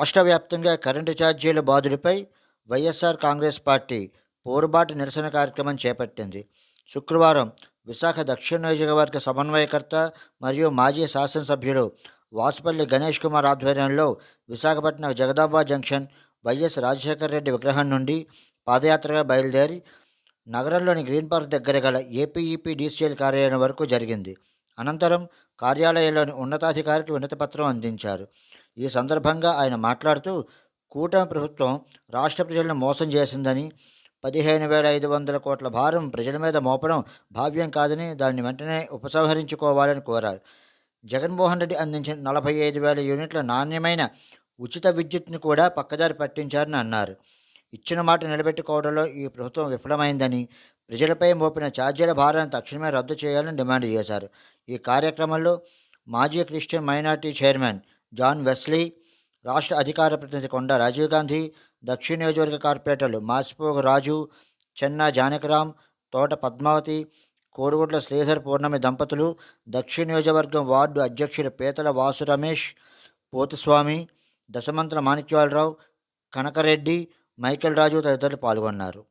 రాష్ట్ర వ్యాప్తంగా కరెంటు ఛార్జీల బాధుడిపై వైఎస్ఆర్ కాంగ్రెస్ పార్టీ పోరుబాటు నిరసన కార్యక్రమం చేపట్టింది. శుక్రవారం విశాఖ దక్షిణ నియోజకవర్గ సమన్వయకర్త మరియు మాజీ శాసనసభ్యులు వాసుపల్లి గణేష్ కుమార్ ఆధ్వర్యంలో విశాఖపట్నం జగదాంబ జంక్షన్ వైఎస్ రాజశేఖర రెడ్డి విగ్రహం నుండి పాదయాత్రగా బయలుదేరి నగరంలోని గ్రీన్ పార్క్ దగ్గర గల ఏపీఈపీ డీసీఎల్ కార్యాలయం వరకు జరిగింది. అనంతరం కార్యాలయంలోని ఉన్నతాధికారికి వినతిపత్రం అందించారు. ఈ సందర్భంగా ఆయన మాట్లాడుతూ కూటమి ప్రభుత్వం రాష్ట్ర ప్రజలను మోసం చేసిందని పదిహేను వేల ఐదు వందల కోట్ల భారం ప్రజల మీద మోపడం భావ్యం కాదని దాన్ని వెంటనే ఉపసంహరించుకోవాలని కోరారు. జగన్మోహన్ రెడ్డి అందించిన నలభై ఐదు వేల యూనిట్ల నాణ్యమైన ఉచిత విద్యుత్ని కూడా పక్కదారి పట్టించారని అన్నారు. ఇచ్చిన మాట నిలబెట్టుకోవడంలో ఈ ప్రభుత్వం విఫలమైందని ప్రజలపై మోపిన ఛార్జీల భారాన్ని తక్షణమే రద్దు చేయాలని డిమాండ్ చేశారు. ఈ కార్యక్రమంలో మాజీ Christian minority chairman John Wesley రాష్ట్ర అధికార ప్రతినిధి కొండ రాజీవ్ గాంధీ దక్షిణ నియోజకవర్గ కార్పొరేటర్లు మాసిపోగు రాజు చెన్నా జానకరామ్ తోట పద్మావతి కోరుగుట్ల శ్రీధర్ పూర్ణమి దంపతులు దక్షిణ నియోజకవర్గం వార్డు అధ్యక్షులు పీతల వాసు రమేష్ పోతుస్వామి దశమంత్ర మాణిక్యాలరావు కనకరెడ్డి మైకేల్ రాజు తదితరులు పాల్గొన్నారు.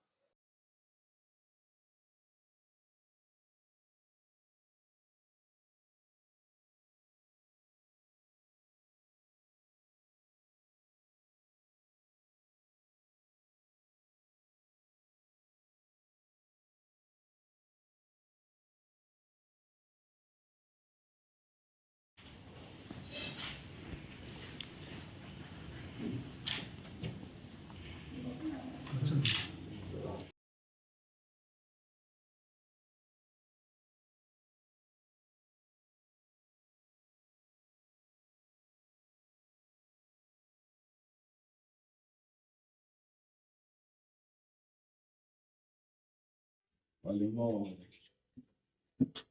వాళ్ళేమో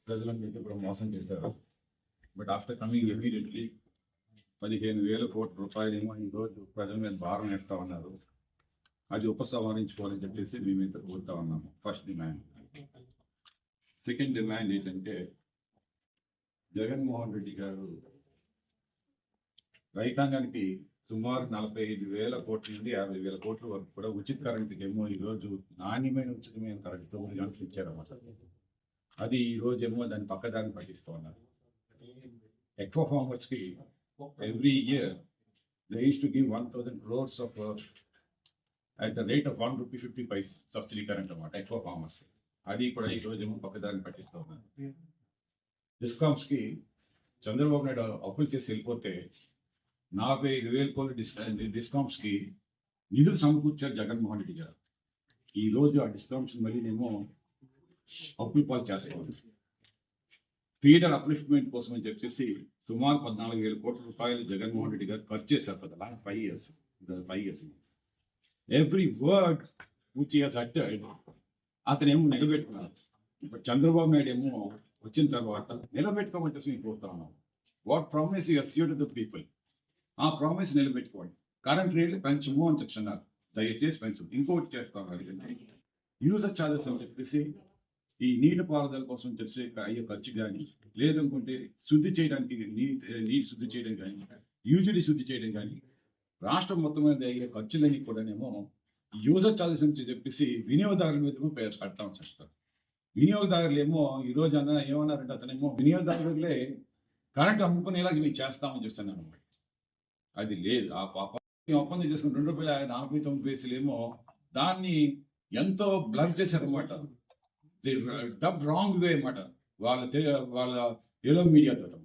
ప్రజలను ఇప్పుడు మోసం చేశారు. బట్ ఆఫ్టర్ కమింగ్ ఇమీడియట్లీ పదిహేను వేల కోట్ల రూపాయలేమో ఈరోజు ప్రజల మీద భారం వేస్తా ఉన్నారు. అది ఉపసంహరించుకోవాలని చెప్పేసి మేమైతే కోరుతా ఉన్నాము. ఫస్ట్ డిమాండ్ సెకండ్ డిమాండ్ ఏంటంటే జగన్మోహన్ రెడ్డి గారు రైతాంగానికి సుమారు నలభై ఐదు వేల కోట్ల నుండి యాభై వేల కోట్ల వరకు కూడా ఉచిత కరెంట్కి ఏమో ఈరోజు నాణ్యమైన ఉచితమైన కరెంట్ తొమ్మిది గంటలు ఇచ్చారన్నమాట. అది ఈ ఏమో దాన్ని పక్కదాన్ని పట్టిస్తూ ఉన్నారు. ఎక్కువ ఫార్మర్స్కి every year they used to give one thousand crores of at the rate of one rupee fifty paise subsidy current అన్నమాట ఎక్కువ ఫార్మర్స్ అది కూడా ఈ రోజు ఏమో పక్కదాన్ని పట్టిస్తూ ఉన్నారు. డిస్కామ్స్కి చంద్రబాబు నాయుడు అప్పులు చేసి వెళ్ళిపోతే నలభై ఐదు వేల కోట్ల డిస్కౌంట్స్ డిస్కౌంట్స్కి నిధులు సమకూర్చారు జగన్మోహన్ రెడ్డి గారు. ఈ రోజు ఆ డిస్కౌంట్స్ మళ్ళీ మేము అప్పుల పాలు చేస్తాను ఫీడర్ అప్లిఫ్ట్మెంట్ కోసం అని చెప్పేసి సుమారు పద్నాలుగు వేల కోట్ల రూపాయలు జగన్మోహన్ రెడ్డి గారు ఖర్చు చేశారు for the last five years five years every word which years అట్టెడ్ అతను ఏమో నిలబెట్టుకున్నారు. ఇప్పుడు చంద్రబాబు నాయుడు ఏమో వచ్చిన తర్వాత నిలబెట్టుకోమని చెప్పి మేము కోరుతా ఉన్నాం. What promise you assured the people? ఆ ప్రామిస్ నిలబెట్టుకోండి. కరెంట్ రేట్లు పెంచము అని చెప్తున్నారు. దయచేసి పెంచు. ఇంకోటి చేసుకోవాలి యూజర్ ఛార్జెస్ అని చెప్పేసి ఈ నీటి పారుదల కోసం చెప్పి అయ్యే ఖర్చు కానీ లేదనుకుంటే శుద్ధి చేయడానికి నీటి నీటి శుద్ధి చేయడం కానీ యూజిడి శుద్ధి చేయడం కానీ రాష్ట్రం మొత్తం మీద అయ్యే ఖర్చులన్నీ కూడానేమో యూజర్ ఛార్జెస్ అని చెప్పేసి వినియోగదారుల మీద పెడతాం చేస్తారు వినియోగదారులు ఏమో ఈ రోజు అన్న ఏమన్నారంటే అతనేమో వినియోగదారులే కరెంట్ అమ్ముకునేలాగా మేము చేస్తామని చెప్తున్నాను అనమాట అది లేదు. ఆ పాప ఒప్పందం చేసుకుని రెండు రూపాయల నలభై తొమ్మిది పైసలు ఏమో దాన్ని ఎంతో బ్లర్ చేశారనమాట డబ్ రాంగ్ వే అన్నమాట. వాళ్ళ వాళ్ళ ఎలో మీడియాతో అనమాట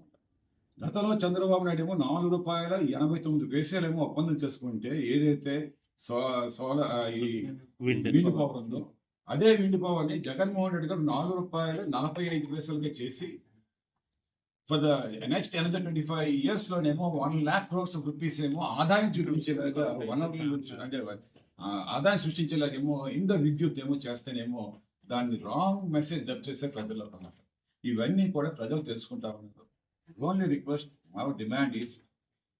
గతంలో చంద్రబాబు నాయుడు ఏమో నాలుగు రూపాయల ఎనభై తొమ్మిది పైసలేమో ఒప్పందం చేసుకుంటే ఏదైతే సో సోల ఆ, ఈ విండ్ పవర్. ఉందో అదే విండ్ పవర్ని జగన్మోహన్ రెడ్డి గారు నాలుగు రూపాయలు నలభై ఐదు పైసలుగా చేసి for the next another twenty five years లోనేమో one lakh crores of rupees ఏమో ఆదాయం చూపించేలాగా వనరులు అంటే ఆదాయం సృష్టించేలాగేమో ఇంద విద్యుత్ ఏమో చేస్తేనేమో దాన్ని రాంగ్ మెసేజ్ డబ్ చేసే ప్రజలకు అన్నమాట ఇవన్నీ కూడా ప్రజలు తెలుసుకుంటా ఉన్నారు. ఓన్లీ రిక్వెస్ట్ మా డిమాండ్ ఈజ్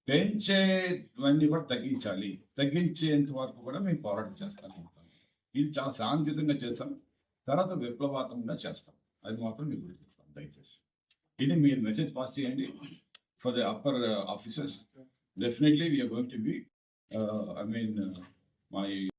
పెంచేవన్నీ కూడా తగ్గించాలి. తగ్గించేంత వరకు కూడా మేము పోరాటం చేస్తాను ఇది చాలా శాంతియుతంగా చేస్తాం తర్వాత విప్లవాత్మకంగా చేస్తాం. అది మాత్రం మీకు giving me a message past the for the upper uh, officers. Definitely, we are going to be, uh, I mean, uh, my